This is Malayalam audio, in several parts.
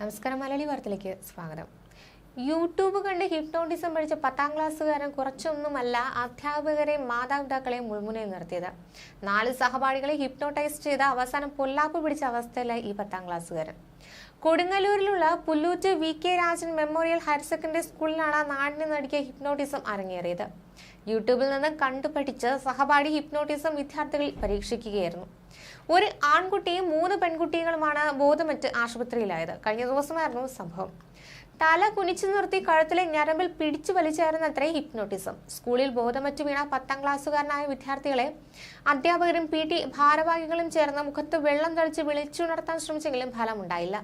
നമസ്കാരം മലയാളി വാർത്തയിലേക്ക് സ്വാഗതം. യൂട്യൂബ് കണ്ട് ഹിപ്നോട്ടിസം പഠിച്ച പത്താം ക്ലാസ്സുകാരൻ കുറച്ചൊന്നുമല്ല അധ്യാപകരെയും മാതാപിതാക്കളെയും മുൾമുനയിൽ നിർത്തിയത്. നാല് സഹപാഠികളെ ഹിപ്നോട്ടൈസ് ചെയ്ത് അവസാനം പൊല്ലാപ്പ് പിടിച്ച അവസ്ഥയിലായി ഈ പത്താം ക്ലാസ്സുകാരൻ. കൊടുങ്ങല്ലൂരിലുള്ള Pullut V K Rajan memorial higher secondary സ്കൂളിലാണ് നാടിനെ നടുക്കിയ ഹിപ്നോട്ടിസം അരങ്ങേറിയത്. യൂട്യൂബിൽ നിന്ന് കണ്ടുപഠിച്ച് സഹപാഠി ഹിപ്നോട്ടിസം വിദ്യാർത്ഥികൾ പരീക്ഷിക്കുകയായിരുന്നു. ഒരു ആൺകുട്ടിയും മൂന്ന് പെൺകുട്ടികളുമാണ് ബോധമറ്റ് ആശുപത്രിയിലായത്. കഴിഞ്ഞ ദിവസമായിരുന്നു സംഭവം. തല കുനിച്ചു നിർത്തി കഴുത്തിലെ ഞരമ്പിൽ പിടിച്ചു വലിച്ചായിരുന്നത്രേ ഹിപ്നോട്ടിസം. സ്കൂളിൽ ബോധമറ്റ് വീണ പത്താം ക്ലാസ്സുകാരനായ വിദ്യാർത്ഥികളെ അധ്യാപകരും പി ടി ഭാരവാഹികളും ചേർന്ന് മുഖത്ത് വെള്ളം തളിച്ച് വിളിച്ചുണർത്താൻ ശ്രമിച്ചെങ്കിലും ഫലമുണ്ടായില്ല.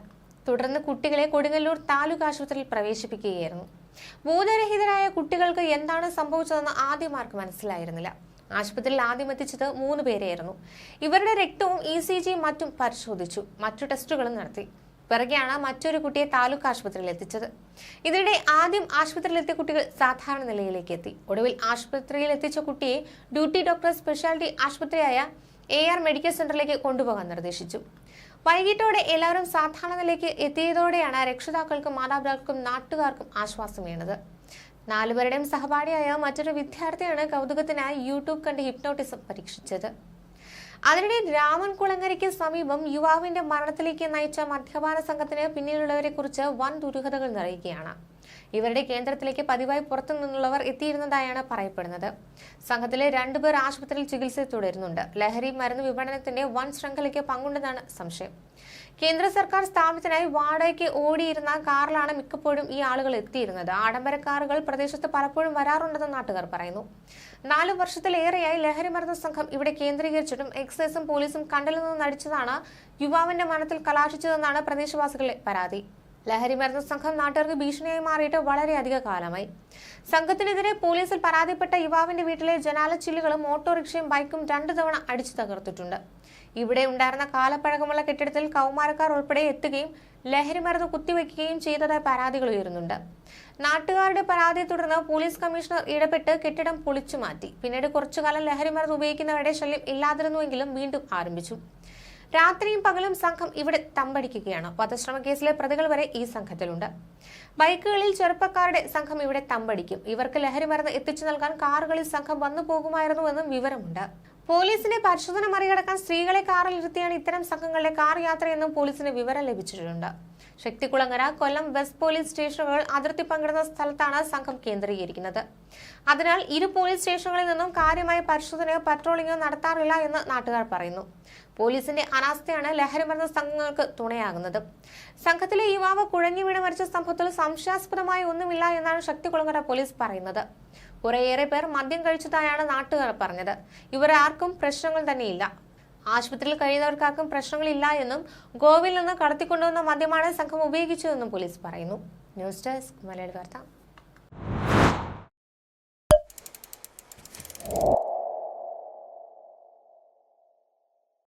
തുടർന്ന് കുട്ടികളെ കൊടുങ്ങല്ലൂർ താലൂക്ക് ആശുപത്രിയിൽ പ്രവേശിപ്പിക്കുകയായിരുന്നു. ബോധരഹിതരായ കുട്ടികൾക്ക് എന്താണ് സംഭവിച്ചതെന്ന് ആദ്യം ആർക്ക് മനസ്സിലായിരുന്നില്ല. ആശുപത്രിയിൽ ആദ്യം എത്തിച്ചത് മൂന്ന് പേരെയായിരുന്നു. ഇവരുടെ രക്തവും ഇ സി ജിയും മറ്റും പരിശോധിച്ചു. മറ്റു ടെസ്റ്റുകളും നടത്തി. പിറകെയാണ് മറ്റൊരു കുട്ടിയെ താലൂക്ക് ആശുപത്രിയിൽ എത്തിച്ചത്. ഇതിനിടെ ആദ്യം ആശുപത്രിയിൽ എത്തിയ കുട്ടികൾ സാധാരണ നിലയിലേക്ക് എത്തി. ഒടുവിൽ ആശുപത്രിയിൽ എത്തിച്ച കുട്ടിയെ ഡ്യൂട്ടി ഡോക്ടർ സ്പെഷ്യാലിറ്റി ആശുപത്രിയായ എ ആർ മെഡിക്കൽ സെന്ററിലേക്ക് കൊണ്ടുപോകാൻ നിർദ്ദേശിച്ചു. വൈകിട്ടോടെ എല്ലാവരും സാധാരണ നിലയ്ക്ക് എത്തിയതോടെയാണ് രക്ഷിതാക്കൾക്കും മാതാപിതാക്കൾക്കും നാട്ടുകാർക്കും ആശ്വാസം വീണത്. നാലുപേരുടെയും സഹപാഠിയായ മറ്റൊരു വിദ്യാർത്ഥിയാണ് കൗതുകത്തിനായി യൂട്യൂബ് കണ്ട് ഹിപ്നോട്ടിസം പരീക്ഷിച്ചത്. അതിനിടെ രാമൻ കുളങ്ങരയ്ക്ക് സമീപം യുവാവിന്റെ മരണത്തിലേക്ക് നയിച്ച മദ്യപാന സംഘത്തിന് പിന്നിലുള്ളവരെ കുറിച്ച് വൻ ദുരൂഹതകൾ നിറയുകയാണ്. ഇവരുടെ കേന്ദ്രത്തിലേക്ക് പതിവായി പുറത്തു നിന്നുള്ളവർ എത്തിയിരുന്നതായാണ് പറയപ്പെടുന്നത്. സംഘത്തിലെ രണ്ടുപേർ ആശുപത്രിയിൽ ചികിത്സ തുടരുന്നുണ്ട്. ലഹരി മരുന്ന് വിപണനത്തിന്റെ വൻ ശൃംഖലയ്ക്ക് പങ്കുണ്ടെന്നാണ് സംശയം. കേന്ദ്ര സർക്കാർ സ്ഥാപനത്തിനായി വാടകയ്ക്ക് ഓടിയിരുന്ന കാറിലാണ് മിക്കപ്പോഴും ഈ ആളുകൾ എത്തിയിരുന്നത്. ആഡംബര കാറുകൾ പ്രദേശത്ത് പലപ്പോഴും വരാറുണ്ടെന്ന് നാട്ടുകാർ പറയുന്നു. നാലു വർഷത്തിലേറെയായി ലഹരി മരുന്ന് സംഘം ഇവിടെ കേന്ദ്രീകരിച്ചിട്ടും എക്സൈസും പോലീസും കണ്ടലിൽ നിന്ന് നടിച്ചതാണ് യുവാവിന്റെ മരണത്തിൽ കലാശിച്ചതെന്നാണ് പ്രദേശവാസികളുടെ പരാതി. ലഹരി മരുന്ന് സംഘം നാട്ടുകാർക്ക് ഭീഷണിയായി മാറിയിട്ട് വളരെയധികം കാലമായി. സംഘത്തിനെതിരെ പോലീസിൽ പരാതിപ്പെട്ട യുവാവിന്റെ വീട്ടിലെ ജനാല ജനാലച്ചില്ലുകളും ഓട്ടോറിക്ഷയും ബൈക്കും രണ്ടു തവണ അടിച്ചു തകർത്തിട്ടുണ്ട്. ഇവിടെ ഉണ്ടായിരുന്ന കാലപ്പഴക്കമുള്ള കെട്ടിടത്തിൽ കൗമാരക്കാർ ഉൾപ്പെടെ എത്തുകയും ലഹരി മരുന്ന് കുത്തിവെക്കുകയും ചെയ്തതായി പരാതികൾ ഉയരുന്നുണ്ട്. നാട്ടുകാരുടെ പരാതിയെ തുടർന്ന് പോലീസ് കമ്മീഷണർ ഇടപെട്ട് കെട്ടിടം പൊളിച്ചു മാറ്റി. പിന്നീട് കുറച്ചുകാലം ലഹരി മരുന്ന് ഉപയോഗിക്കുന്നവരുടെ ശല്യം ഇല്ലാതിരുന്നുവെങ്കിലും വീണ്ടും ആരംഭിച്ചു. രാത്രിയും പകലും സംഘം ഇവിടെ തമ്പടിക്കുകയാണ്. വധശ്രമ കേസിലെ പ്രതികൾ വരെ ഈ സംഘത്തിലുണ്ട്. ബൈക്കുകളിൽ ചെറുപ്പക്കാരുടെ സംഘം ഇവിടെ തമ്പടിക്കും. ഇവർക്ക് ലഹരി മരുന്ന് എത്തിച്ചു നൽകാൻ കാറുകളിൽ സംഘം വന്നു പോകുമായിരുന്നുവെന്നും വിവരമുണ്ട്. പോലീസിന്റെ പരിശോധന മറികടക്കാൻ സ്ത്രീകളെ കാറിൽ ഇരുത്തിയാണ് ഇത്തരം സംഘങ്ങളുടെ കാർ യാത്രയെന്നും പോലീസിന് വിവരം ലഭിച്ചിട്ടുണ്ട്. ശക്തികുളങ്ങര കൊല്ലം വെസ്റ്റ് പോലീസ് സ്റ്റേഷനുകൾ അതിർത്തി പങ്കിടുന്ന സ്ഥലത്താണ് സംഘം കേന്ദ്രീകരിക്കുന്നത്. അതിനാൽ ഇരു പോലീസ് സ്റ്റേഷനുകളിൽ നിന്നും കാര്യമായ പരിശോധനയോ പട്രോളിങ്ങോ നടത്താറില്ല എന്ന് നാട്ടുകാർ പറയുന്നു. പോലീസിന്റെ അനാസ്ഥയാണ് ലഹരി മരുന്ന സംഘങ്ങൾക്ക് തുണയാകുന്നത്. സംഘത്തിലെ യുവാവ് കുഴഞ്ഞു വീണ് മരിച്ച സംഭവത്തിൽ സംശയാസ്പദമായ ഒന്നുമില്ല എന്നാണ് ശക്തികുളങ്ങര പോലീസ് പറയുന്നത്. കുറേയേറെ പേർ മദ്യം കഴിച്ചതായാണ് നാട്ടുകാർ പറഞ്ഞത്. ഇവർ ആർക്കും പ്രശ്നങ്ങൾ തന്നെയില്ല. ആശുപത്രിയിൽ കഴിയുന്നവർക്കാർക്കും പ്രശ്നങ്ങളില്ല എന്നും ഗോവയിൽ നിന്ന് കടത്തിക്കൊണ്ടുവന്ന മദ്യമാണ് സംഘം ഉപയോഗിച്ചതെന്നും പോലീസ് പറയുന്നു. News desk Malayali Vartha.